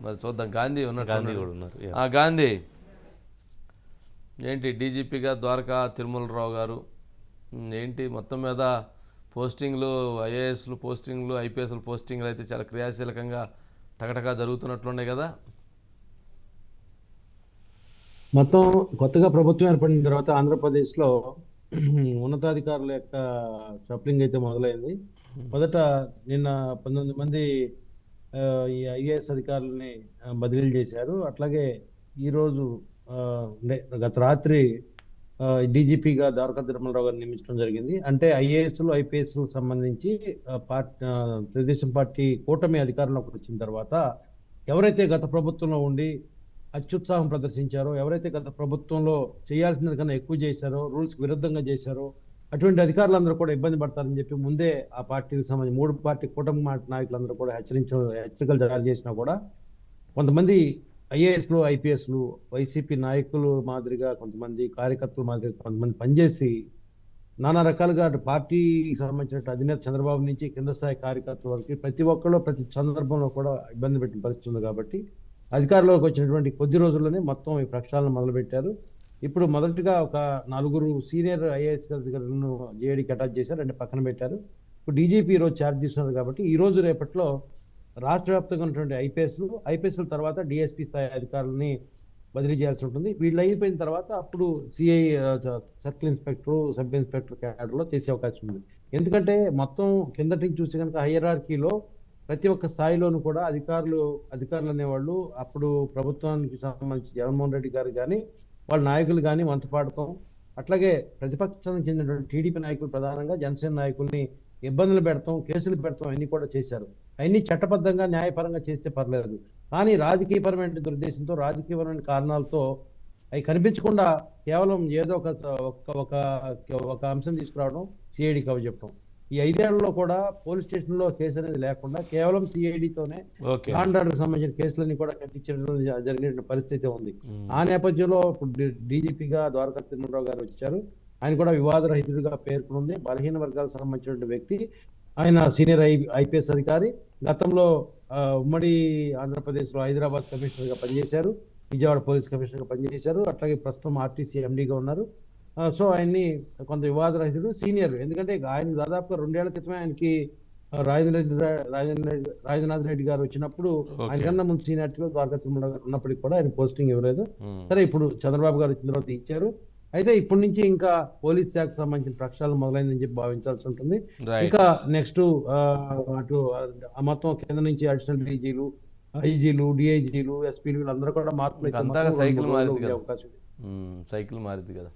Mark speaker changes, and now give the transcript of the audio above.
Speaker 1: మరి చూద్దాం. గాంధీ ఉన్నట్టు
Speaker 2: గాంధీ కూడా ఉన్నారు.
Speaker 1: ఆ, గాంధీ. ఏంటి డీజీపీగా ద్వారకా తిరుమలరావు గారు? ఏంటి మొత్తం మీద పోస్టింగ్లు ఐఏఎస్లు పోస్టింగ్లు ఐపీఎస్లు పోస్టింగ్లు అయితే చాలా క్రియాశీలకంగా టకటకా జరుగుతున్నట్లున్నాయి కదా?
Speaker 3: మొత్తం కొత్తగా ప్రభుత్వం ఏర్పడిన తర్వాత ఆంధ్రప్రదేశ్లో ఉన్నతాధికారుల యొక్క షఫలింగ్ అయితే మొదలైంది. మొదట నిన్న పంతొమ్మిది మంది ఈ ఐఏఎస్ అధికారులని బదిలీలు చేశారు. అట్లాగే ఈరోజు గత రాత్రి డీజీపీగా ద్వారకా తిరుమలరావు గారిని నియమించడం జరిగింది. అంటే ఐఏఎస్లు ఐపీఎస్ సంబంధించి పార్టీ తెలుగుదేశం పార్టీ కూటమి అధికారంలోకి వచ్చిన తర్వాత ఎవరైతే గత ప్రభుత్వంలో ఉండి అత్యుత్సాహం ప్రదర్శించారో ఎవరైతే గత ప్రభుత్వంలో చేయాల్సిన కన్నా ఎక్కువ చేశారో రూల్స్కి విరుద్ధంగా చేశారో అటువంటి అధికారులందరూ కూడా ఇబ్బంది పడతారని చెప్పి ముందే ఆ పార్టీకి సంబంధించి మూడు పార్టీ కూటమి నాయకులందరూ కూడా హెచ్చరించడం హెచ్చరికలు జారీ చేసినా కూడా కొంతమంది ఐఏఎస్లు ఐపీఎస్లు వైసీపీ నాయకులు మాదిరిగా కొంతమంది కార్యకర్తలు మాదిరిగా కొంతమంది పనిచేసి నానా రకాలుగా అటు పార్టీకి సంబంధించిన అధినేత చంద్రబాబు నుంచి కింద స్థాయి కార్యకర్తల వరకు ప్రతి ఒక్కళ్ళు ప్రతి సందర్భంలో కూడా ఇబ్బంది పెట్టిన పరిస్థితి ఉంది కాబట్టి అధికారంలోకి వచ్చినటువంటి కొద్ది రోజుల్లోనే మొత్తం ఈ ప్రక్షాళన మొదలుపెట్టారు. ఇప్పుడు మొదటిగా ఒక నలుగురు సీనియర్ ఐఏఎస్ అధికారులను జేడీకి అటాచ్ చేశారు అంటే పక్కన పెట్టారు. ఇప్పుడు డీజీపీ ఈరోజు ఛార్జ్ తీసుకున్నారు కాబట్టి ఈ రోజు రేపట్లో రాష్ట్ర వ్యాప్తంగా ఉన్నటువంటి ఐపీఎస్లు ఐపీఎస్ల తర్వాత డిఎస్పీ స్థాయి అధికారులని బదిలీ చేయాల్సి ఉంటుంది. వీళ్ళు అయిపోయిన తర్వాత అప్పుడు CI circle inspector sub inspector క్యాడర్లో చేసే అవకాశం ఉంది. ఎందుకంటే మొత్తం కిందటి నుంచి చూస్తే కనుక హైయరార్కీలో ప్రతి ఒక్క స్థాయిలోనూ కూడా అధికారులు అధికారులు అనేవాళ్ళు అప్పుడు ప్రభుత్వానికి సంబంధించి జగన్మోహన్ రెడ్డి గారు కానీ వాళ్ళ నాయకులు కానీ వంత అట్లాగే ప్రతిపక్షానికి చెందినటువంటి టీడీపీ నాయకులు ప్రధానంగా జనసేన నాయకుల్ని ఇబ్బందులు పెడతాం కేసులు పెడతాం అన్ని కూడా చేశారు. అవన్నీ చట్టబద్ధంగా న్యాయపరంగా చేస్తే పర్లేదు. కానీ రాజకీయపరమైన దురుద్దేశంతో రాజకీయపరమైన కారణాలతో అవి కనిపించకుండా కేవలం ఏదో ఒక ఒక ఒక ఒక అంశం తీసుకురావడం సిఐడి అవి చెప్పడం ఈ ఐదేళ్ళలో కూడా పోలీస్ స్టేషన్లో కేసు అనేది లేకుండా కేవలం సిఐడితోనే ఆర్డర్ సంబంధించిన కేసులన్నీ కూడా కట్టించడం జరిగిన పరిస్థితి ఉంది. ఆ నేపథ్యంలో డీజీపీగా ద్వారకా తిరుమలరావు గారు వచ్చారు. ఆయన కూడా వివాదరహితుడిగా పేర్కొంది బలహీన వర్గాలకు సంబంధించిన వ్యక్తి. ఆయన సీనియర్ ఐ ఐపీఎస్ అధికారి. గతంలో ఉమ్మడి ఆంధ్రప్రదేశ్లో హైదరాబాద్ కమిషనర్గా పనిచేశారు. విజయవాడ పోలీస్ కమిషనర్గా పనిచేశారు. అట్లాగే ప్రస్తుతం ఆర్టీసీ ఎండీగా ఉన్నారు. సో ఆయన్ని కొంత వివాదరహితుడు సీనియర్. ఎందుకంటే ఆయన దాదాపుగా రెండేళ్ళ క్రితమే ఆయనకి రాజేంద్ర రాజేంద్ర రెడ్డి రాజనాథ్ రెడ్డి గారు వచ్చినప్పుడు ఆయన కన్నా ముందు సీనియారిటీలో ద్వారకా తిరుమల ఉన్నప్పటికీ కూడా ఆయన పోస్టింగ్ ఇవ్వలేదు. సరే ఇప్పుడు చంద్రబాబు గారు వచ్చిన తర్వాత ఇచ్చారు. అయితే ఇప్పటి నుంచి ఇంకా పోలీస్ శాఖకు సంబంధించిన ప్రక్షాళన మొదలైందని చెప్పి భావించాల్సి ఉంటుంది. ఇంకా నెక్స్ట్ అటు మొత్తం కింద నుంచి అడిషనల్ డీజీలు ఐజీలు డిఐజీలు ఎస్పీలు వీళ్ళందరూ కూడా మార్పులు. అవకాశం
Speaker 1: సైకిల్ మారింది కదా.